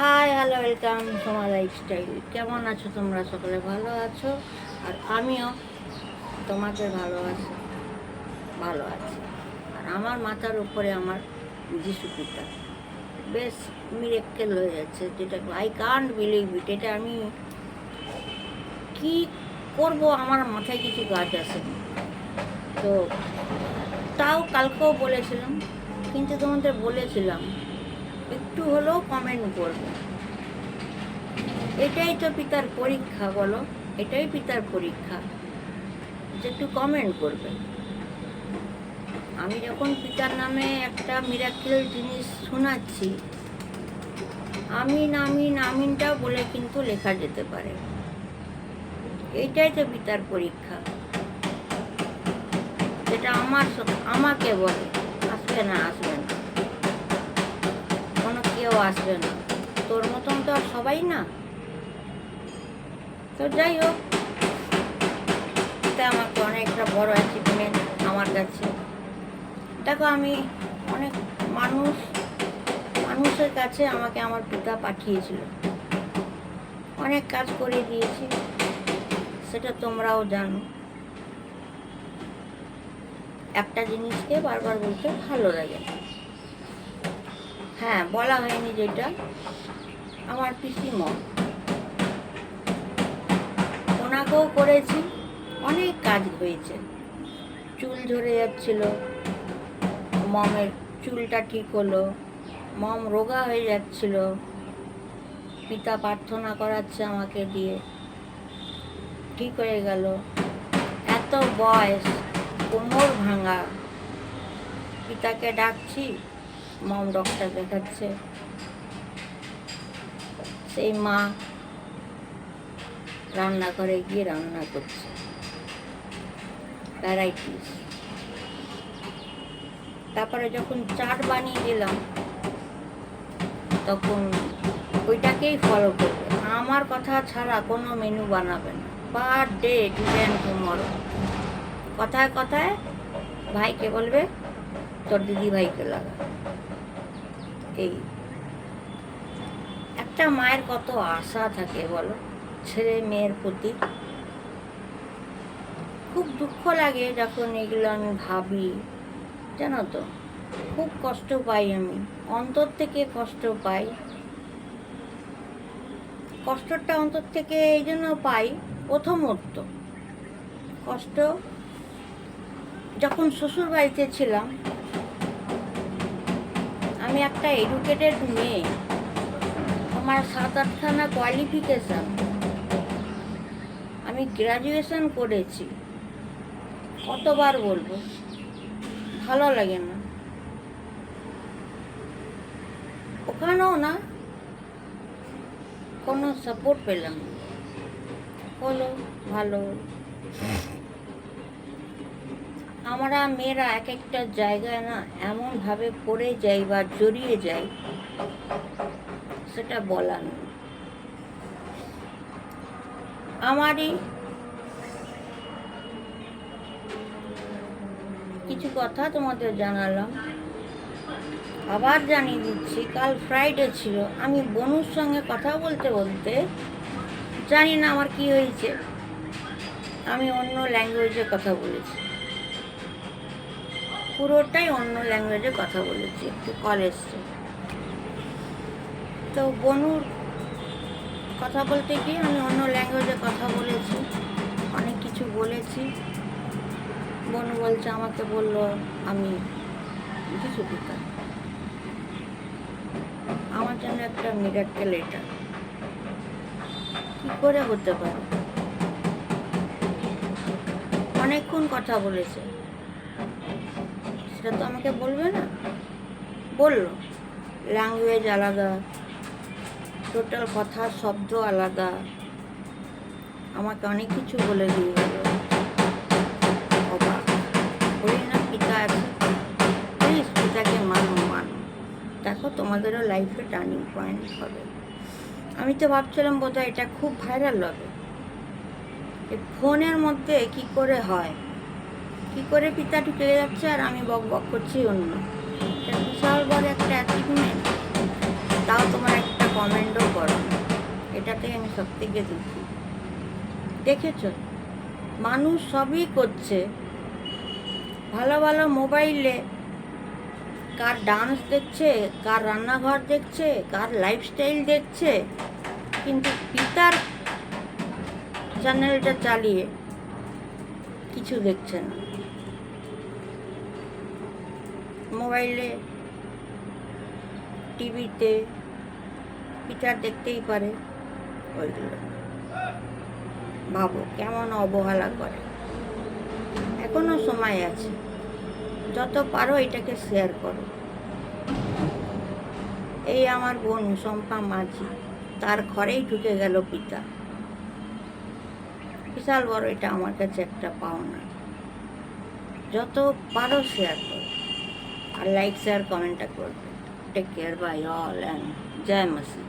Hi hello welcome Soma lifestyle কেমন আছো তোমরা? সকলে ভালো আছো? আর আমিও তোমাদের ভালোবাসি ভালো আছি। আর আমার মাথার উপরে আমার যিশু পিতা বেশ মিরেক্কেল হয়ে যাচ্ছে যেটা আই কান্ট বিলিভ ইট এটা আমি কি করব? আমার মাথায় কিছু কাজ আসেনি তো তাও কালকেও বলেছিলাম, কিন্তু তোমাদের বলেছিলাম একটু হলেও কমেন্ট করবে। এটাই তো পিতার পরীক্ষা, বলো। এটাই পিতার পরীক্ষা। যে একটু কমেন্ট করবে। আমি যখন পিতার নামে একটা মিরাক্কেল জিনিস শোনাচ্ছি, আমিন আমিন আমিনটা বলে কিন্তু লেখা যেতে পারে। এইটাই তো পিতার পরীক্ষা। যেটা আমার আমাকে বলে, আসবে না আসবে। আসবে না। তোর মতন তো আর সবাই না। তো যাই হোক, এটা আমাকে অনেকটা বড় অ্যাচিভমেন্ট আমার কাছে। দেখো, আমি অনেক মানুষ, মানুষের কাছে আমাকে আমার পিতা পাঠিয়েছিল। অনেক কাজ করে দিয়েছি, সেটা তোমরাও জানো। একটা জিনিসকে বারবার বলতে ভালো লাগে হ্যাঁ বলা হয়নি যেটা। আমার পিসিম। ওনাকেও করেছি, অনেক কাজ হয়েছে। চুল ঝরে যাচ্ছিল, মমের চুলটা ঠিক হলো, মম রোগা হয়ে যাচ্ছিল। পিতা প্রার্থনা করাচ্ছে আমাকে দিয়ে। ঠিক হয়ে গেল। এত বয়স, কোমর ভাঙা। পিতাকে ডাকছি মম ডক্টর দেখাচ্ছে। সেই মা রান্নাঘরে গিয়ে রান্না করছে। ভ্যারাইটিস। তারপরে যখন চাট বানিয়ে দিলাম, তখন ওইটাকেই ফলো করবে। আমার কথা ছাড়া কোনো মেনু বানাবে না। পার ডে অ্যান্ড টুমরো কথায় কথায় ভাইকে বলবে, তোর দিদি ভাইকে লাগা। এই। একটা মায়ের কত আশা থাকে বলো? ছেলে মেয়ের প্রতি। খুব দুঃখ লাগে যখন এগুলো আমি ভাবি, জানো তো? খুব কষ্ট পাই আমি, অন্তর থেকে কষ্ট পাই। কষ্টটা অন্তর থেকে এই জন্য পাই প্রথমত। কষ্ট, যখন শ্বশুর বাড়িতে ছিলাম আমি একটা এডুকেটেড মেয়ে। আমার সাত আটখানা কোয়ালিফিকেশান আমি গ্র্যাজুয়েশন করেছি। কতবার বলব? ভালো লাগে না। ওখানেও না কোনো সাপোর্ট পেলাম হলো ভালো। আমরা মেয়েরা এক একটা জায়গায় না এমনভাবে পড়ে যাই বা জড়িয়ে যাই, সেটা বলার আমারই কিছু কথা তোমাদের জানালাম। আবার জানিয়ে দিচ্ছি, কাল ফ্রাইডে ছিল। আমি বনুর সঙ্গে কথা বলতে বলতে জানি না আমার কি হয়েছে। আমি অন্য ল্যাঙ্গুয়েজে কথা বলেছি। পুরোটাই অন্য ল্যাঙ্গুয়েজে কথা বলেছি, একটু কল এসছে তো বনুর কথা বলতে গিয়ে আমি অন্য ল্যাঙ্গুয়েজে কথা বলেছি, অনেক কিছু বলেছি। বনু বলছে, আমাকে বলল আমি কিছু পিতা আমার জন্য একটা মিরাক্কেল এটা। কি করে হতে পারে? অনেকক্ষণ কথা বলেছে। সেটা তো আমাকে বলবে না? বলল। ল্যাঙ্গুয়েজ আলাদা। টোটাল কথার শব্দ আলাদা। আমাকে অনেক কিছু বলে দিয়ে গেল। বলি, না, পিতা পিতাকে মানো মানো। দেখো, তোমাদেরও লাইফে টার্নিং পয়েন্ট হবে। আমি তো ভাবছিলাম বোধহয় এটা খুব ভাইরাল হবে। ফোনের মধ্যে কি করে হয়? করে পিতা ঢুকে যাচ্ছে আর আমি বক বক করছি অন্য। বিশাল বড় একটা অ্যাচিভমেন্ট তাও তোমার একটা কমেন্টও করো। না এটাতে আমি সব থেকে দুঃখী। দেখেছ? মানুষ সবই করছে। ভালো ভালো মোবাইলে কার ডান্স দেখছে, কার রান্নাঘর দেখছে, কার লাইফস্টাইল দেখছে, কিন্তু পিতার চ্যানেলটা চালিয়ে কিছু দেখছে না। মোবাইলে, টিভিতে পিতার দেখতেই পারে ওইগুলো। ভাবো কেমন অবহেলা করে। এখনও সময় আছে। যত পারো এটাকে শেয়ার করো। এই আমার বোন শম্পা মাঝি, তার ঘরেই ঢুকে গেল পিতা। বিশাল বড় এটা আমার কাছে একটা পাওনা। যত পারো শেয়ার করো। আর লাইক শেয়ার কমেন্টটা করবে take care bye all and Joy মাসি